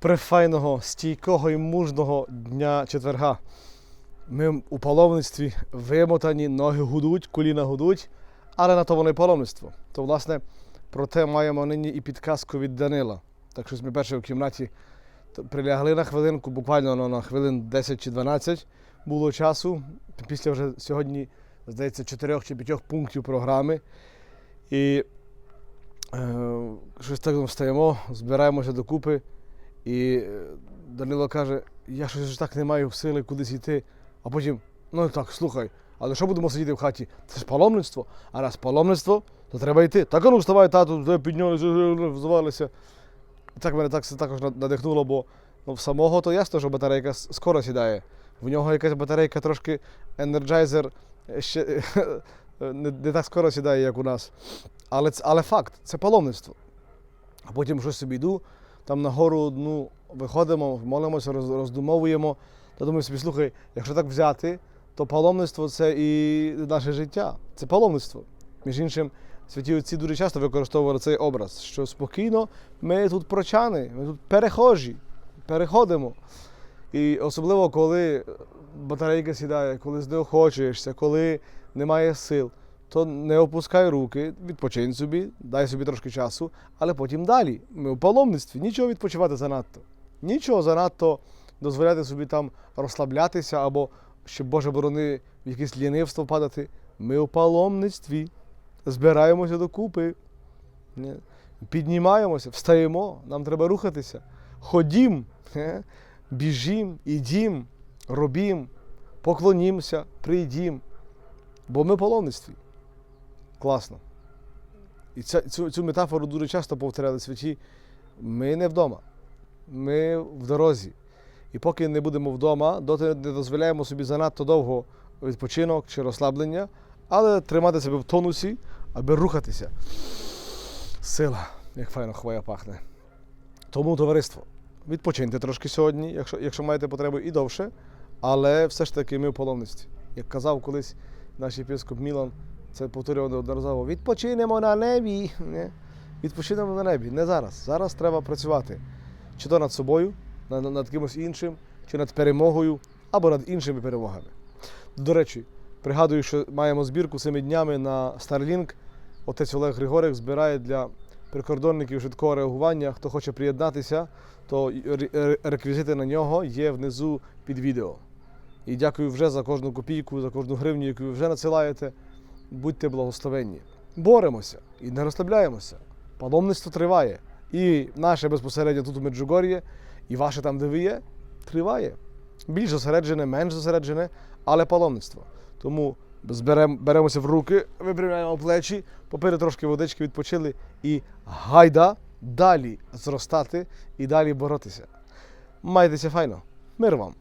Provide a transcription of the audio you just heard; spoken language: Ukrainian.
префайного, стійкого і мужного дня четверга. Ми у паломництві вимотані, ноги гудуть, коліна гудуть, але на то воно і паломництво. То, власне, про те маємо нині і підказку від Данила. Так що ми перше в кімнаті прилягли на хвилинку, буквально ну, на хвилин 10 чи 12 було часу. Після вже сьогодні, здається, 4 чи 5 пунктів програми. І е, щось так встаємо, збираємося докупи. І е, Данило каже, я щось так не маю сили кудись йти. А потім, ну так, слухай, але що будемо сидіти в хаті? Це ж паломництво. А раз паломництво, то треба йти. Так ну вставай, тату, піднялися, взвалися. Так мене так, також надихнуло, бо ну, в самого то ясно, що батарейка скоро сідає. В нього якась батарейка трошки енерджайзер ще не, не так скоро сідає, як у нас. Але, але факт, це паломництво. А потім щось собі йду, там на гору одну виходимо, молимося, роз, роздумовуємо. Та думаю собі, слухай, якщо так взяти, то паломництво це і наше життя. Це паломництво. Між іншим, святі отці дуже часто використовували цей образ, що спокійно ми тут прочани, ми тут перехожі, переходимо. І особливо, коли батарейка сідає, коли знеохочуєшся, коли немає сил, то не опускай руки, відпочинь собі, дай собі трошки часу, але потім далі. Ми у паломництві, нічого відпочивати занадто. Нічого занадто дозволяти собі там розслаблятися або, щоб Боже борони, в якесь лінивство падати. Ми у паломництві збираємося докупи, піднімаємося, встаємо, нам треба рухатися. Ходім, біжім, ідім, робім, поклонімося, прийдім. Бо ми в паломництві. Класно. І ця, цю, цю метафору дуже часто повторяли святі. Ми не вдома, ми в дорозі. І поки не будемо вдома, доти не дозволяємо собі занадто довго відпочинок чи розслаблення, але тримати себе в тонусі, аби рухатися. Сила, як файно хвоя пахне. Тому товариство, відпочиньте трошки сьогодні, якщо, якщо маєте потребу і довше, але все ж таки ми в паломництві. Як казав колись наш єпископ Мілан, це повторював неодноразово, відпочинемо на небі. Не? Відпочинемо на небі. Не зараз. Зараз треба працювати. Чи то над собою, над, над кимось іншим, чи над перемогою, або над іншими перемогами. До речі, пригадую, що маємо збірку цими днями на Starlink. Отець Олег Григорик збирає для прикордонників швидкого реагування. Хто хоче приєднатися, то реквізити на нього є внизу під відео. І дякую вже за кожну копійку, за кожну гривню, яку ви вже надсилаєте. Будьте благословенні. Боремося і не розслабляємося. Паломництво триває. І наше безпосередньо тут у Меджугор'ї, і ваше там, де ви є, триває. Більш зосереджене, менш зосереджене, але паломництво. Тому зберем, беремося в руки, випрямляємо плечі, попили трошки водички, відпочили і гайда далі зростати і далі боротися. Майтеся файно. Мир вам!